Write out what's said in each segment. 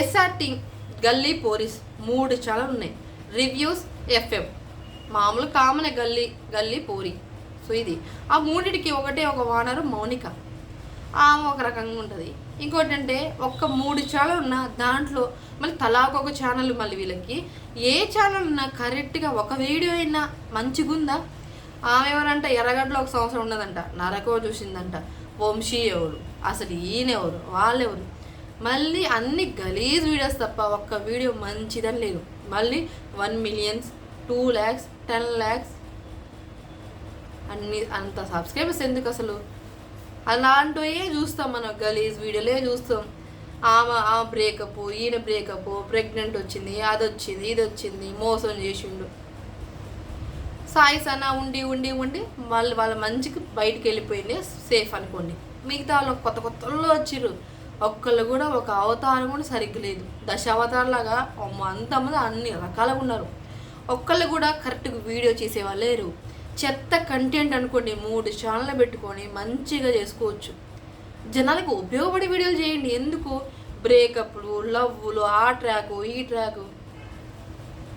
SRT గల్లీ పోరీస్ మూడు channel ఉన్నాయి రివ్యూస్ ఎఫ్ఎం మామూలు కామన్ గల్లీ గల్లీ పోరి. సో ఇది. ఆ మూడిటికి ఒకటే ఒక వానరు మౌనిక. ఆమె ఒక రకంగా ఉంటుంది. ఇంకోటి అంటే ఒక్క మూడు ఛానల్ ఉన్న దాంట్లో మళ్ళీ తలాకొక ఛానల్ మళ్ళీ వీళ్ళకి. ఏ ఛానల్ ఉన్నా కరెక్ట్గా ఒక వీడియో అయినా మంచిగుందా? ఆమె ఎవరంట? ఎర్రగడ్డలో ఒక సంవత్సరం ఉన్నదంట. నరకో చూసిందంట. వంశీ ఎవరు అసలు ఈయనెవరు? వాళ్ళెవరు? మళ్ళీ అన్ని గలీజ్ వీడియోస్ తప్ప ఒక్క వీడియో మంచిదని లేదు. మళ్ళీ one millions two lakhs ten lakhs. అన్ని అంత సబ్స్క్రైబర్స్ ఎందుకు అసలు? అలాంటివే చూస్తాం మనం గలీజ్ వీడియోలే చూస్తాం. ఆమె ఆ బ్రేకప్ ఈయన బ్రేకప్ ప్రెగ్నెంట్ వచ్చింది అది వచ్చింది ఇది వచ్చింది మోసం చేసిండు. సాయి సనా ఉండి ఉండి ఉండి వాళ్ళు వాళ్ళ మంచికి బయటికి వెళ్ళిపోయింది సేఫ్ అనుకోండి. మిగతా వాళ్ళు కొత్త కొత్తలో వచ్చిర్రు. ఒక్కళ్ళు కూడా ఒక అవతారం కూడా సరిగ్గా లేదు. దశావతారలాగా అంతమంది అన్ని రకాలుగా ఉన్నారు. ఒక్కళ్ళు కూడా కరెక్ట్గా వీడియో చేసేవాళ్ళు లేరు. చెత్త కంటెంట్ అనుకోండి మూడు ఛానల్ పెట్టుకొని మంచిగా చేసుకోవచ్చు. జనాలకు ఉపయోగపడే వీడియోలు చేయండి. ఎందుకు? బ్రేకప్లు లవ్లు ఆ ట్రాకు ఈ ట్రాకు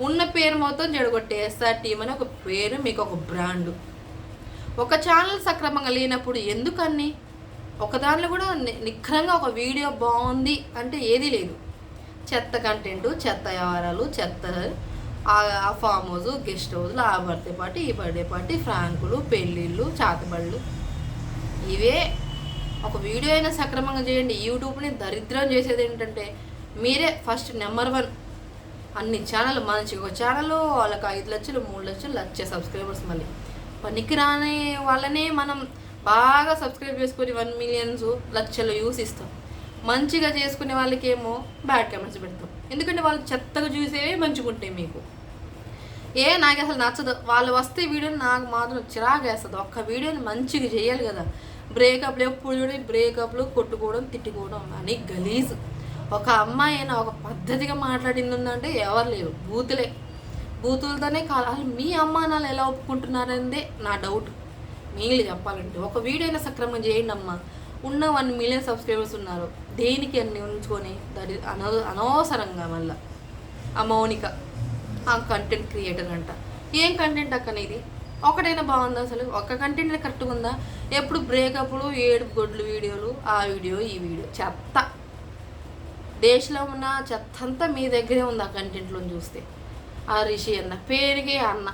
ఉన్న పేరు మొత్తం చెడగొట్టే ఎస్ఆర్ టీమ్ అని ఒక పేరు మీకు ఒక బ్రాండ్ ఒక ఛానల్ సక్రమంగా లేనప్పుడు ఎందుకన్ని? ఒకదానిలో కూడా నిఖరంగా ఒక వీడియో బాగుంది అంటే ఏదీ లేదు. చెత్త కంటెంట్ చెత్త వ్యవహారాలు చెత్త ఆ- ఫామ్ హౌస్ గెస్ట్ హౌస్లు ఆ బర్త్డే పార్టీ ఈ బర్త్డే పార్టీ ఫ్రాంకులు పెళ్ళిళ్ళు చాతబళ్ళు. ఇవే ఒక వీడియో అయినా సక్రమంగా చేయండి. యూట్యూబ్ని దరిద్రం చేసేది ఏంటంటే మీరే ఫస్ట్ నెంబర్ వన్ అన్ని ఛానల్ మంచి ఒక ఛానల్ వాళ్ళకి ఐదు లక్షలు మూడు లక్షలు లక్ష సబ్స్క్రైబర్స్ మళ్ళీ. పనికి రాని వాళ్ళనే మనం బాగా సబ్స్క్రైబ్ చేసుకొని వన్ మిలియన్స్ లక్షలు యూస్ ఇస్తాం. మంచిగా చేసుకునే వాళ్ళకేమో బ్యాడ్ కమెంట్స్ పెడతాం. ఎందుకంటే వాళ్ళు చెత్తగా చూసేవే మంచిగా ఉంటాయి మీకు. ఏ నాకు అసలు నచ్చదు. వాళ్ళు వస్తే వీడియోని నాకు మాత్రం చిరాకు వేస్తుంది. ఒక్క వీడియోని మంచిగా చేయాలి కదా. బ్రేకప్లు ఎప్పుడు చూడండి. బ్రేకప్లు కొట్టుకోవడం తిట్టుకోవడం అని గలీజ్. ఒక అమ్మాయి అయినా ఒక పద్ధతిగా మాట్లాడింది ఉందంటే ఎవరు లేరు. బూతులే. బూతులతోనే కాదు అసలు మీ అమ్మా ఎలా ఒప్పుకుంటున్నారనేదే నా డౌట్ మీరు చెప్పాలంటే. ఒక వీడియోనే సక్రమం సక్రమంగా చేయండి అమ్మా ఉన్న వన్ మిలియన్ సబ్స్క్రైబర్స్ ఉన్నారు. దేనికి అన్ని ఉంచుకొని? దరి అనవ అనవసరంగా మళ్ళీ. ఆ మౌనిక. ఆ కంటెంట్ క్రియేటర్ అంట. ఏం కంటెంట్ అక్కనేది ఒకటైనా బాగుందా అసలు? ఒక్క కంటెంట్ కరెక్ట్గా ఉందా? ఎప్పుడు బ్రేకప్లు ఏడు గొడ్లు వీడియోలు ఆ వీడియో ఈ వీడియో. చెత్త. దేశంలో ఉన్న చెత్త అంతా మీ దగ్గరే ఉంది ఆ కంటెంట్లో చూస్తే. ఆ రిషి అన్న. పేరుకే అన్న.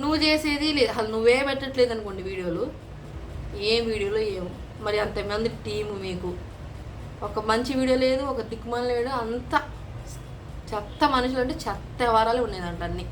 నువ్వు చేసేది లేదు. అసలు నువ్వే పెట్టట్లేదు అనుకోండి వీడియోలు. ఏం వీడియోలో ఏం? మరి అంతమంది టీము మీకు. ఒక మంచి వీడియో లేదు ఒక దిక్కుమాల వీడియో అంత చెత్త మనుషులు అంటే చెత్త వారాలు ఉండేదంట అన్నీ.